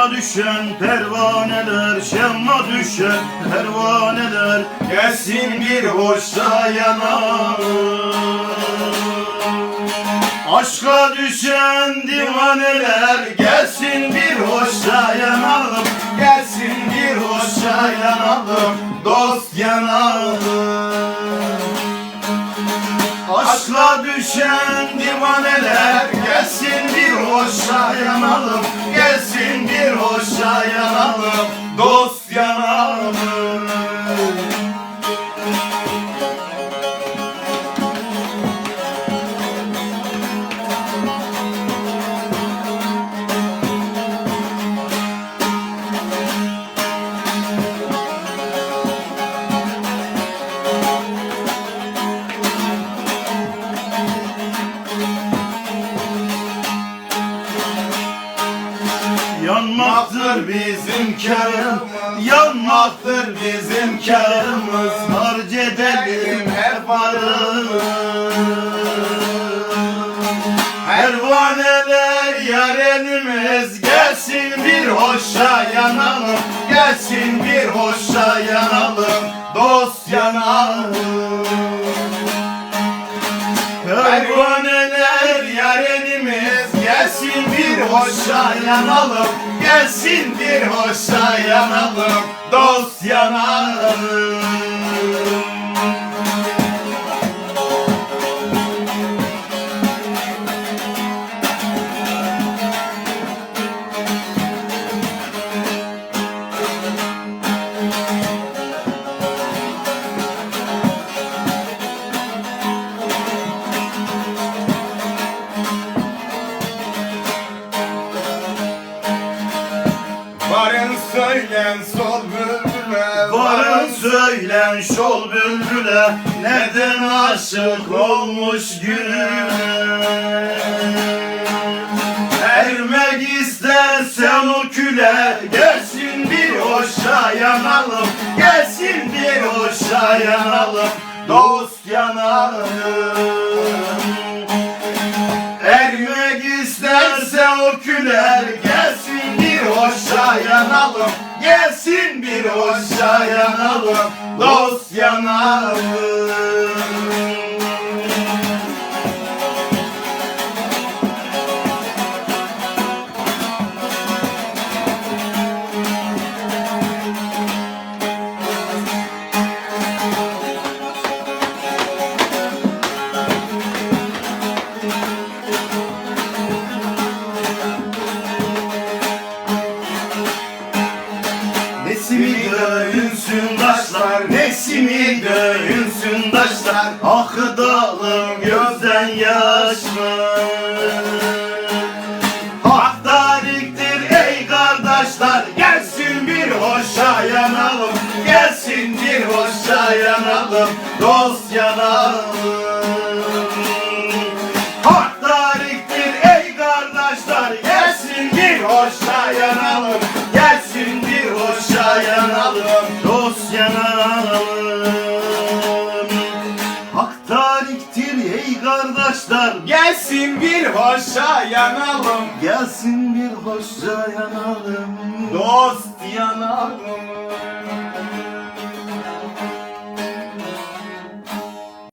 Şam'a düşen pervaneler Şam'a düşen pervaneler. Gelsin bir hoşça yanalım Aşka düşen divaneler Gelsin bir hoşça yanalım Gelsin bir hoşça yanalım Dost yanalım düşen divaneler Gelsin bir hoşça yanalım Gelsin bir hoşça yanalım Dost yanalım Yanmaktır bizim karım. Yanmaktır bizim karımız. Harc edelim hep varız Pervaneler yarenimiz. Gelsin bir hoşça yanalım. Gelsin bir hoşça yanalım. Dost yanalım hoşça yanalım Gelsin bir hoşça yanalım Dost yanalım Varın söylen sol bülbüle Varın söylen şol bülbüle Neden aşık olmuş gülüm Ermek istersen o küle Gelsin bir hoşça yanalım Gelsin bir hoşça yanalım Dost yanalım. Ermek isterse o küler yanalım Gelsin bir hoşça yanalım Dost yanalım taşlar Nesimi dövünsün taşlar Ah dalım gözden yaş mı? Hak tariktir ey kardeşler. Gelsin bir hoşça yanalım. Gelsin bir hoşça yanalım. Dost yanalım. Hak tariktir ey kardeşler. Gelsin bir hoşça yanalım kardeşler Gelsin bir hoşça yanalım. Gelsin bir hoşça yanalım. Dost yanalım